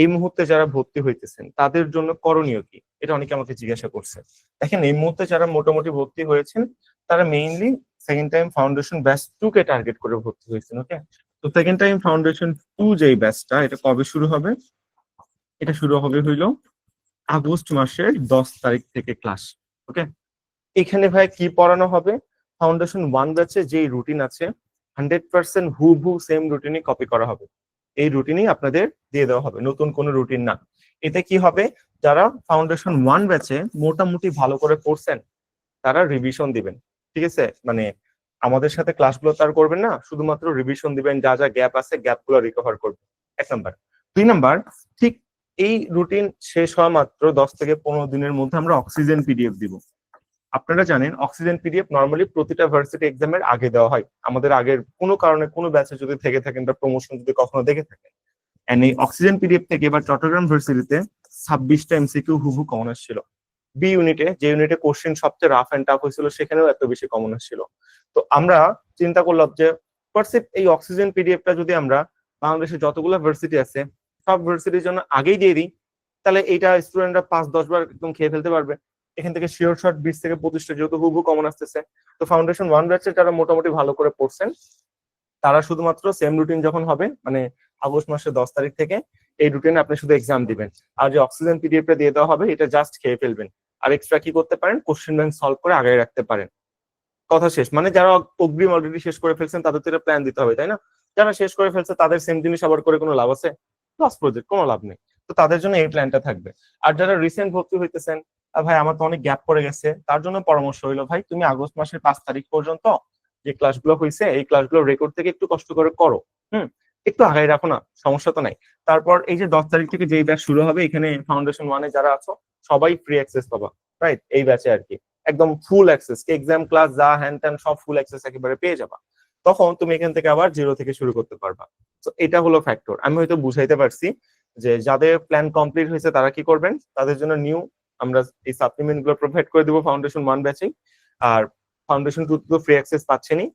এই মুহূর্তে যারা ভর্তি হইতেছেন, তাদের জন্য করণীয় কি? এটা অনেকে আমাকে জিজ্ঞাসা করছে। দেখেন, এই মুহূর্তে যারা মোটামুটি ভর্তি হয়েছেন, তারা mainly second time foundation batch two কে টার্গেট করে ভর্তি হয়েছেন ওকে তো সেকেন্ড টাইম ফাউন্ডেশন টু যেই ব্যাচটা এটা কবে শুরু হবে? এটা শুরু হবে হইল আগস্ট মাসের দশ তারিখ থেকে ক্লাস ওকে এখানে ভাই কি পড়ানো হবে? ফাউন্ডেশন ওয়ান ব্যাচে যেই রুটিন আছে হান্ড্রেড পার্সেন্ট হু হু সেম রুটিনই কপি করা হবে। এই রুটিনই আপনাদের দিয়ে দেওয়া হবে। নতুন কোনো রুটিন না। এতে কি হবে? যারা ফাউন্ডেশন ওয়ান ব্যাচে মোটামুটি ভালো করে পড়ছেন তারা রিভিশন দিবেন। ঠিক আছে? মানে আমাদের সাথে ক্লাসগুলো তার করবেন না, শুধুমাত্র রিভিশন দিবেন, যা যা গ্যাপ আছে গ্যাপগুলো রিকভার করবেন। এক নাম্বার দুই নাম্বার ঠিক এই রুটিন শেষ হওয়া মাত্র দশ থেকে পনেরো দিনের মধ্যে আমরা অক্সিজেন পিডিএফ দিব। আপনারা জানেন অক্সিজেন পিডিএফ নর্মালি প্রতিটা ভার্সিটি এক্সামের আগে দেওয়া হয়। আমাদের আগের কোনো কারণে কোনো ব্যাচে যদি থেকে থাকেন বা প্রমোশন যদি কখনো দেখে থাকেন। এন্ড এই অক্সিজেন পিডিএফ থেকে এবার চট্টগ্রাম ভার্সিটিতে ছাব্বিশটা এমসিকিউ হুবু কমন আসছিল বি ইউনিটে যে ইউনিটে কোশ্চেন সবচেয়ে রাফ এন্ড টাফ হয়েছিল, সেখানেও এত বেশি কমন আসছিল তো আমরা চিন্তা করলাম যে পারসিপ এই অক্সিজেন পিডিএফটা যদি আমরা বাংলাদেশে যতগুলো ভার্সিটি আছে, সব ভার্সিটির জন্য আগেই দিয়ে দিই, তাহলে এইটা স্টুডেন্টরা পাঁচ, দশ বার একদম খেয়ে ফেলতে পারবে। এখান থেকে শিওর শর্ট বিশ থেকে পঁচিশটা যেহেতু হুবু কমন আসতেছে, তো ফাউন্ডেশন ওয়ান ব্যাচে যারা মোটামুটি ভালো করে পড়ছেন, তারা শুধুমাত্র সেম রুটিন যখন হবে মানে আগস্ট মাসের দশ তারিখ থেকে এই রুটিনে আপনি শুধু এক্সাম দিবেন। আর যে অক্সিজেন পিডিএফটা দিয়ে দেওয়া হবে, এটা জাস্ট খেয়ে ফেলবেন। আর এক্সট্রা কি করতে পারেন? কোশ্চেন ব্যাংক সলভ করে আগে রাখতে পারেন। কথা শেষ। মানে যারা অগ্রিম অলরেডি শেষ করে ফেলছেন, তাদের তো প্ল্যান দিতে হবে, তাই না? যারা শেষ করে ফেলছে, তাদের সেম জিনিস আবার করে কোনো লাভ আছে? লস প্রজেক্ট কোনো লাভ নেই। তো তাদের জন্য এই প্ল্যানটা থাকবে। আর যারা রিসেন্ট ভর্তি হইতেছেন ভাই, আমার তো অনেক গ্যাপ পড়ে গেছে। তার জন্য পরামর্শ হইল, ভাই, তুমি আগস্ট মাসের পাঁচ তারিখ পর্যন্ত যে ক্লাসগুলো হয়েছে এই ক্লাসগুলো রেকর্ড থেকে একটু কষ্ট করে করো। হুম, একটু আগাই রাখো না, সমস্যা তো নাই। তারপর এই যে দশ তারিখ থেকে যেই ব্যাচ শুরু হবে, এখানে ফাউন্ডেশন ওয়ানে যারা আছো, সবাই ফ্রি অ্যাক্সেস পাবা রাইট এই ব্যাচে আর কি একদম ফুল অ্যাক্সেস এক্সাম ক্লাস যা হ্যান ত্যান সব ফুল অ্যাক্সেস একেবারে পেয়ে যাবা। তখন তুমি এখান থেকে আবার জিরো থেকে শুরু করতে পারবা। তো এটা হলো ফ্যাক্টর আমি হয়তো বুঝাইতে পারছি যে যাদের প্ল্যান কমপ্লিট হয়েছে, তারা কি করবেন? তাদের জন্য নিউ আমরা এই সাপ্লিমেন্টগুলো প্রোভাইড করে দিব ফাউন্ডেশন ওয়ান ব্যাচেই আর ফাউন্ডেশন টু তো ফ্রি অ্যাক্সেস পাচ্ছেনই।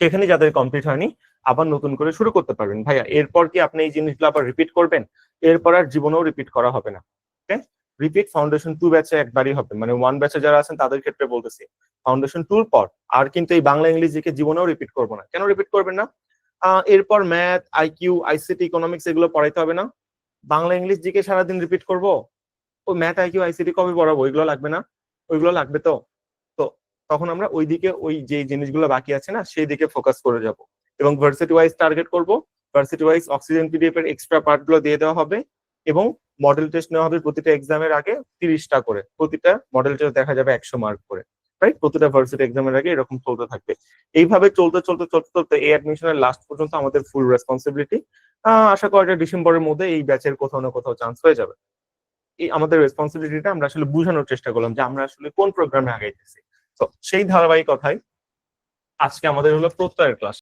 সেখানে যাদের কমপ্লিট হয়নি, আবার নতুন করে শুরু করতে পারবেন। ভাইয়া, এরপর কি আপনি এই জিনিসগুলো আবার রিপিট করবেন? এরপর আর জীবনেও রিপিট করা হবে না। ওকে রিপিট ফাউন্ডেশন টু ব্যাচে একবারই হবে। মানে ওয়ান ব্যাচে যারা আছেন, তাদের ক্ষেত্রে বলতেছি ফাউন্ডেশন টুর পর আর কিন্তু এই বাংলা ইংলিশ জিকে জীবনেও রিপিট করব না। কেন রিপিট করবেন না? এরপর ম্যাথ আইকিউ আইসিটি ইকোনমিক্স এগুলো পড়াইতে হবে না। বাংলা ইংলিশ জিকে সারাদিন রিপিট করব? ও ম্যাথ আইকিউ আইসিটি কবে পড়াবো, ওইগুলো লাগবে না। ওইগুলো লাগবে তো। তো তখন আমরা ওই দিকে ওই যে জিনিসগুলো বাকি আছে না সেই দিকে ফোকাস করে যাব। এবং ভার্সিটি ওয়াইজ টার্গেট করব। ভার্সিটি ওয়াইজ অক্সিজেন পিডিএফ এর এক্সট্রা পার্টগুলো দিয়ে দেওয়া হবে এবং মডেল টেস্ট নেওয়া হবে প্রতিটা এক্সামের আগে তিরিশটা করে। প্রতিটা মডেল টেস্ট দেখা যাবে একশো মার্ক করে। রাইট প্রতিটা ভার্সিটি এক্সামের আগে এরকম চলতে থাকবে। এইভাবে চলতে চলতে চলতে চলতে এই অ্যাডমিশনের লাস্ট পর্যন্ত আমাদের ফুল রেসপন্সিবিলিটি আশা করা যায় ডিসেম্বরের মধ্যে এই ব্যাচের কোথাও না কোথাও চান্স হয়ে যাবে। এই আমাদের রেসপন্সিবিলিটিটা আমরা আসলে বোঝানোর চেষ্টা করলাম যে আমরা আসলে কোন প্রোগ্রামে আগাইতেছি। তো সেই ধারাবাহিকতায় আজকে আমাদের হলো প্রত্যয়ের ক্লাস